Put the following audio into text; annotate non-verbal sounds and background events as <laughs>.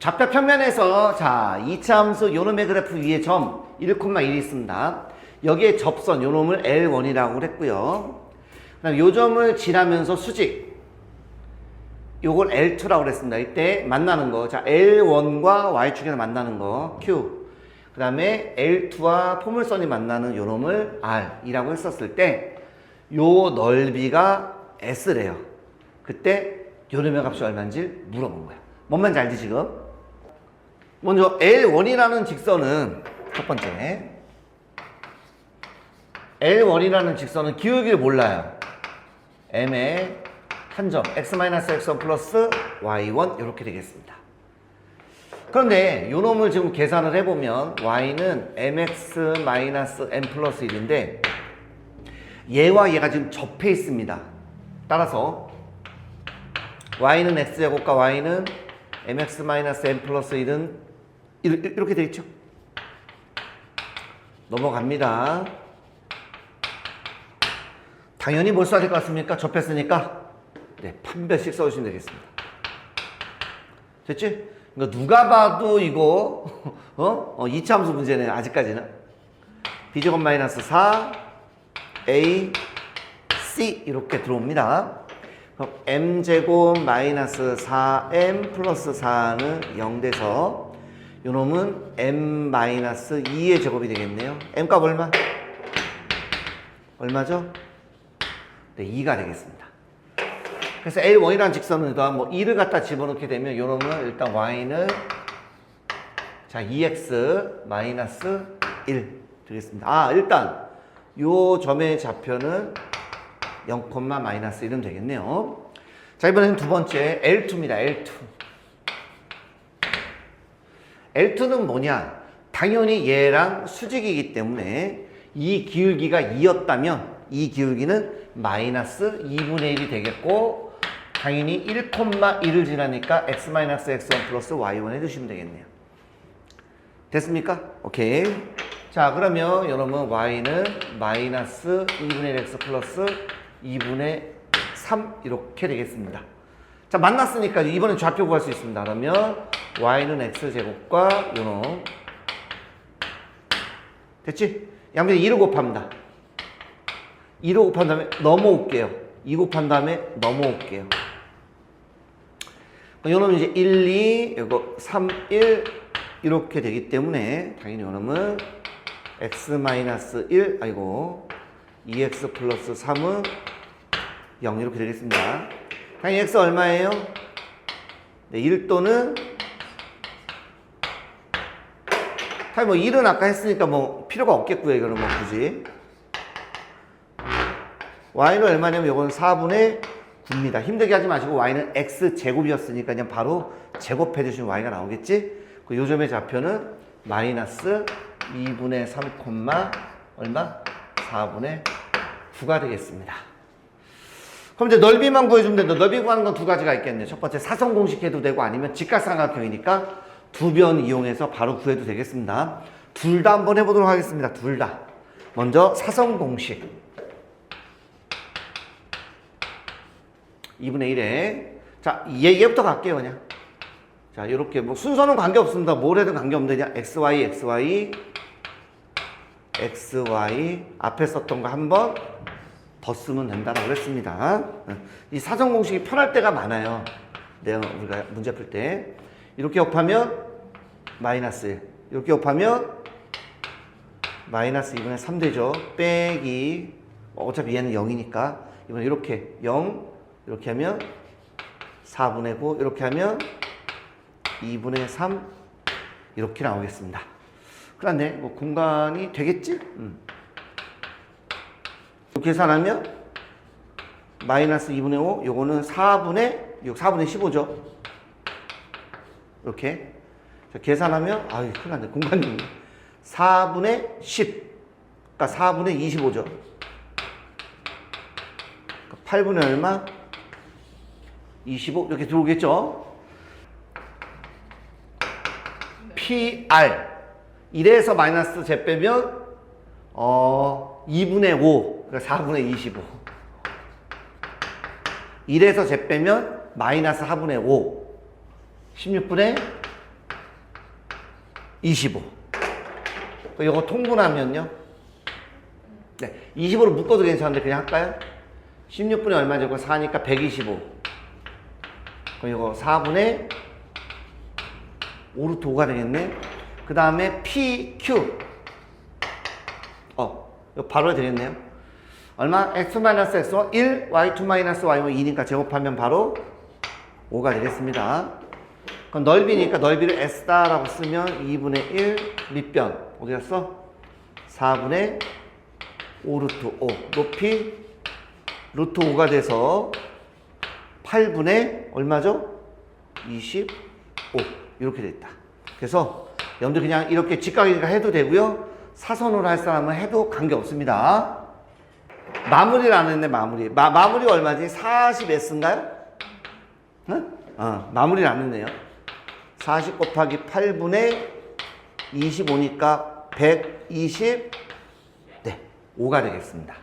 좌표 평면에서 자 2차 함수 요놈의 그래프 위에 점 1,1이 있습니다. 여기에 접선 요놈을 L1이라고 했고요. 그다음 요 점을 지나면서 수직 요걸 L2라고 그랬습니다. 이때 만나는 거. 자, L1과 Y축에서 만나는 거. Q. 그 다음에 L2와 포물선이 만나는 요 놈을 R이라고 했었을 때, 요 넓이가 S래요. 그때 요 놈의 값이 얼마인지 물어본 거야. 뭔 말인지 알지, 지금? 먼저 L1이라는 직선은 첫 번째. L1이라는 직선은 기울기를 몰라요. M의 한 점, x-x1 플러스 y1 이렇게 되겠습니다. 그런데 요 놈을 지금 계산을 해보면 y는 mx-n 플러스 1인데 얘와 얘가 지금 접해 있습니다. 따라서 y는 x제곱과 y는 mx-n 플러스 1은 이렇게 되겠죠? 넘어갑니다. 당연히 뭘 써야 될 것 같습니까? 접했으니까 네, 판별식 써주시면 되겠습니다. 됐지? 그러니까 누가 봐도 이거 <laughs> 어? 어 2차 함수 문제네 아직까지는 b제곱 마이너스 4 a c 이렇게 들어옵니다. 그럼 m제곱 마이너스 4m 플러스 4는 0 돼서 요놈은 m 마이너스 2의 제곱이 되겠네요. m 값 얼마? 얼마죠? 네, 2가 되겠습니다. 그래서 L1이라는 직선에다 뭐 2를 갖다 집어넣게 되면 요놈은 일단 Y는 자 2X 마이너스 1 되겠습니다. 아 일단 요 점의 좌표는 0, 마이너스 1은 되겠네요. 자 이번에는 두 번째 L2입니다. L2 L2는 뭐냐? 당연히 얘랑 수직이기 때문에 이 기울기가 2였다면 이 기울기는 마이너스 2분의 1이 되겠고 당연히 1,1을 지나니까 x-x1 플러스 y1 해주시면 되겠네요. 됐습니까? 오케이. 자 그러면 여러분 y는 마이너스 2분의 1 x 플러스 2분의 3 이렇게 되겠습니다. 자 만났으니까 이번엔 좌표 구할 수 있습니다. 그러면 y는 x제곱과 요놈 됐지? 양변에 2를 곱합니다. 2로 곱한 다음에 넘어올게요. 2 곱한 다음에 넘어올게요. 요놈은 이제 1, 2, 이거 3, 1 이렇게 되기 때문에 당연히 요놈은 x-1 아이고 2x 플러스 3은 0 이렇게 되겠습니다. 당연히 x 얼마예요? 네, 1 또는 뭐 1은 아까 했으니까 뭐 필요가 없겠고요. 이거는 뭐 굳이. y는 얼마냐면 이건 4분의 9입니다. 힘들게 하지 마시고 y는 x 제곱이었으니까 그냥 바로 제곱해 주시면 y가 나오겠지? 그 요점의 좌표는 마이너스 2분의 3, 얼마? 4분의 9가 되겠습니다. 그럼 이제 넓이만 구해주면 된다. 넓이 구하는 건 두 가지가 있겠네요. 첫 번째 사선 공식 해도 되고 아니면 직각삼각형이니까 두 변 이용해서 바로 구해도 되겠습니다. 둘 다 한번 해보도록 하겠습니다. 둘 다. 먼저 사선 공식. 2분의 1에 자 얘, 얘부터 갈게요 그냥 자 이렇게 뭐 순서는 관계없습니다 뭘 해도 관계없는데 xy xy xy 앞에 썼던 거 한 번 더 쓰면 된다고 그랬습니다. 이 사전 공식이 편할 때가 많아요. 내가 우리가 문제 풀 때. 이렇게 곱하면 마이너스. 1 이렇게 곱하면 마이너스 2분의 3 되죠. 빼기. 어차피 얘는 0이니까. 이번 이렇게 0 이렇게 하면 4분의 9 이렇게 하면 2분의 3 이렇게 나오겠습니다. 그런데 뭐 공간이 되겠지? 음. 계산하면 마이너스 2분의 5 요거는 4분의 6 4분의 15죠. 이렇게 자, 계산하면 아유 큰일 났네 공간이 4분의 10 그러니까 4분의 25죠. 8분의 얼마? 25 이렇게 들어오겠죠? PR 1에서 마이너스 제 빼면 어 2분의 5 그러니까 4분의 25 1에서 제 빼면 마이너스 4분의 5 16분의 25. 그럼 이거 통분하면요? 네, 20으로 묶어도 괜찮은데 그냥 할까요? 16분의 얼마 제곱 4니까 125. 그럼 이거 4분의 5루트 5가 되겠네. 그 다음에 PQ. 어, 이거 바로 되겠네요. 얼마? x-x1 1, y2 y1 2니까 제곱하면 바로 5가 되겠습니다. 그럼 넓이니까 넓이를 s다라고 쓰면 2분의 1 밑변 어디 갔어? 4분의 5 루트 5 높이 루트 5가 돼서 8분의 얼마죠? 25 이렇게 됐다. 그래서 여러분들 그냥 이렇게 직각이니까 해도 되고요. 사선으로 할 사람은 해도 관계없습니다. 마무리를 안 했네 마무리. 마, 마무리 얼마지? 40S인가요? 응? 어, 마무리를 안 했네요. 40 곱하기 8분의 25니까 120, 네, 5가 되겠습니다.